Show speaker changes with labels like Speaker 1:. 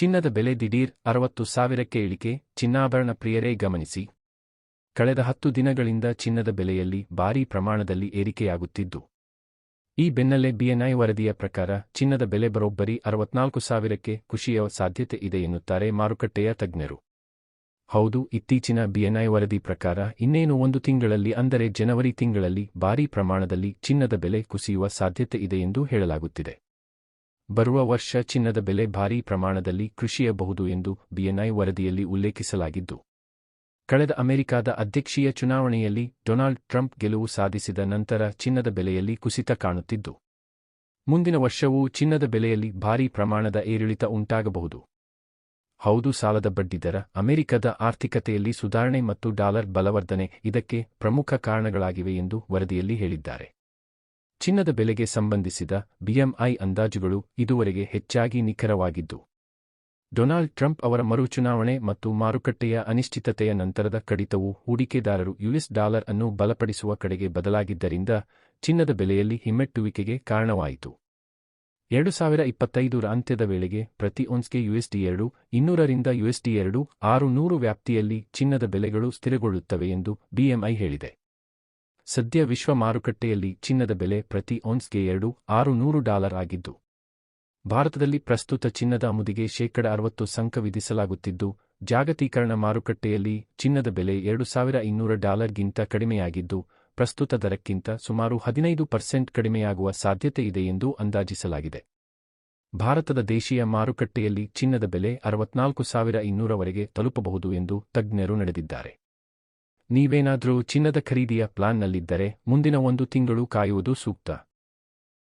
Speaker 1: ಚಿನ್ನದ ಬೆಲೆ ದಿಢೀರ್ ಅರವತ್ತು ಸಾವಿರಕ್ಕೆ ಇಳಿಕೆ, ಚಿನ್ನಾಭರಣ ಪ್ರಿಯರೇ ಗಮನಿಸಿ. ಕಳೆದ ಹತ್ತು ದಿನಗಳಿಂದ ಚಿನ್ನದ ಬೆಲೆಯಲ್ಲಿ ಭಾರೀ ಪ್ರಮಾಣದಲ್ಲಿ ಏರಿಕೆಯಾಗುತ್ತಿದ್ದು. ಈ ಬೆನ್ನಲ್ಲೇ ಬಿಎನ್ಐ ವರದಿಯ ಪ್ರಕಾರ ಚಿನ್ನದ ಬೆಲೆ ಬರೋಬ್ಬರಿ ಅರವತ್ನಾಲ್ಕು ಸಾವಿರಕ್ಕೆ ಖುಷಿಯ ಸಾಧ್ಯತೆ ಇದೆ ಎನ್ನುತ್ತಾರೆ ಮಾರುಕಟ್ಟೆಯ ತಜ್ಞರು. ಹೌದು, ಇತ್ತೀಚಿನ ಬಿಎನ್ಐ ವರದಿ ಪ್ರಕಾರ ಇನ್ನೇನು ಒಂದು ತಿಂಗಳಲ್ಲಿ ಅಂದರೆ ಜನವರಿ ತಿಂಗಳಲ್ಲಿ ಭಾರೀ ಪ್ರಮಾಣದಲ್ಲಿ ಚಿನ್ನದ ಬೆಲೆ ಕುಸಿಯುವ ಸಾಧ್ಯತೆ ಇದೆ ಎಂದು ಹೇಳಲಾಗುತ್ತಿದೆ. ಬರುವ ವರ್ಷ ಚಿನ್ನದ ಬೆಲೆ ಭಾರೀ ಪ್ರಮಾಣದಲ್ಲಿ ಕೃಷಿಯಬಹುದು ಎಂದು ಬಿಎನ್ಐ ವರದಿಯಲ್ಲಿ ಉಲ್ಲೇಖಿಸಲಾಗಿದ್ದು, ಕಳೆದ ಅಮೆರಿಕಾದ ಅಧ್ಯಕ್ಷೀಯ ಚುನಾವಣೆಯಲ್ಲಿ ಡೊನಾಲ್ಡ್ ಟ್ರಂಪ್ ಗೆಲುವು ಸಾಧಿಸಿದ ನಂತರ ಚಿನ್ನದ ಬೆಲೆಯಲ್ಲಿ ಕುಸಿತ ಕಾಣುತ್ತಿದ್ದು, ಮುಂದಿನ ವರ್ಷವೂ ಚಿನ್ನದ ಬೆಲೆಯಲ್ಲಿ ಭಾರೀ ಪ್ರಮಾಣದ ಏರಿಳಿತ ಉಂಟಾಗಬಹುದು. ಹೌದು, ಸಾಲದ ಬಡ್ಡಿದರ ಅಮೆರಿಕದ ಆರ್ಥಿಕತೆಯಲ್ಲಿ ಸುಧಾರಣೆ ಮತ್ತು ಡಾಲರ್ ಬಲವರ್ಧನೆ ಇದಕ್ಕೆ ಪ್ರಮುಖ ಕಾರಣಗಳಾಗಿವೆ ಎಂದು ವರದಿಯಲ್ಲಿ ಹೇಳಿದ್ದಾರೆ. ಚಿನ್ನದ ಬೆಲೆಗೆ ಸಂಬಂಧಿಸಿದ ಬಿಎಂಐ ಅಂದಾಜುಗಳು ಇದುವರೆಗೆ ಹೆಚ್ಚಾಗಿ ನಿಖರವಾಗಿದ್ದು, ಡೊನಾಲ್ಡ್ ಟ್ರಂಪ್ ಅವರ ಮರುಚುನಾವಣೆ ಮತ್ತು ಮಾರುಕಟ್ಟೆಯ ಅನಿಶ್ಚಿತತೆಯ ನಂತರದ ಕಡಿತವು ಹೂಡಿಕೆದಾರರು ಯುಎಸ್ ಡಾಲರ್ ಅನ್ನು ಬಲಪಡಿಸುವ ಕಡೆಗೆ ಬದಲಾಗಿದ್ದರಿಂದ ಚಿನ್ನದ ಬೆಲೆಯಲ್ಲಿ ಹಿಮ್ಮೆಟ್ಟುವಿಕೆಗೆ ಕಾರಣವಾಯಿತು. ಎರಡು ಸಾವಿರ ಇಪ್ಪತ್ತೈದರ ಅಂತ್ಯದ ವೇಳೆಗೆ ಪ್ರತಿ ಒನ್ಸ್ಗೆ ಯುಎಸ್ಡಿ ಎರಡು, ಇನ್ನೂರರಿಂದ ಯುಎಸ್ಡಿ ಎರಡು ಆರು ನೂರು ವ್ಯಾಪ್ತಿಯಲ್ಲಿ ಚಿನ್ನದ ಬೆಲೆಗಳು ಸ್ಥಿರಗೊಳ್ಳುತ್ತವೆ ಎಂದು ಬಿಎಂಐ ಹೇಳಿದೆ. ಸದ್ಯ ವಿಶ್ವ ಮಾರುಕಟ್ಟೆಯಲ್ಲಿ ಚಿನ್ನದ ಬೆಲೆ ಪ್ರತಿ ಔನ್ಸ್ಗೆ ಎರಡು, ಆರು ನೂರು ಡಾಲರ್ ಆಗಿದ್ದು, ಭಾರತದಲ್ಲಿ ಪ್ರಸ್ತುತ ಚಿನ್ನದ ಅಮುದಿಗೆ ಶೇಕಡ ಅರವತ್ತು ಸಂಕ ವಿಧಿಸಲಾಗುತ್ತಿದ್ದು, ಜಾಗತೀಕರಣ ಮಾರುಕಟ್ಟೆಯಲ್ಲಿ ಚಿನ್ನದ ಬೆಲೆ ಎರಡು ಸಾವಿರ ಇನ್ನೂರ ಡಾಲರ್ಗಿಂತ ಕಡಿಮೆಯಾಗಿದ್ದು, ಪ್ರಸ್ತುತ ದರಕ್ಕಿಂತ ಸುಮಾರು ಹದಿನೈದು ಪರ್ಸೆಂಟ್ ಕಡಿಮೆಯಾಗುವ ಸಾಧ್ಯತೆ ಇದೆ ಎಂದು ಅಂದಾಜಿಸಲಾಗಿದೆ. ಭಾರತದ ದೇಶೀಯ ಮಾರುಕಟ್ಟೆಯಲ್ಲಿ ಚಿನ್ನದ ಬೆಲೆ ಅರವತ್ನಾಲ್ಕು ಸಾವಿರ ಇನ್ನೂರವರೆಗೆ ತಲುಪಬಹುದು ಎಂದು ತಜ್ಞರು ನಡೆದಿದ್ದಾರೆ. ನೀವೇನಾದರೂ ಚಿನ್ನದ ಖರೀದಿಯ ಪ್ಲಾನ್ನಲ್ಲಿದ್ದರೆ ಮುಂದಿನ ಒಂದು ತಿಂಗಳು ಕಾಯುವುದು ಸೂಕ್ತ.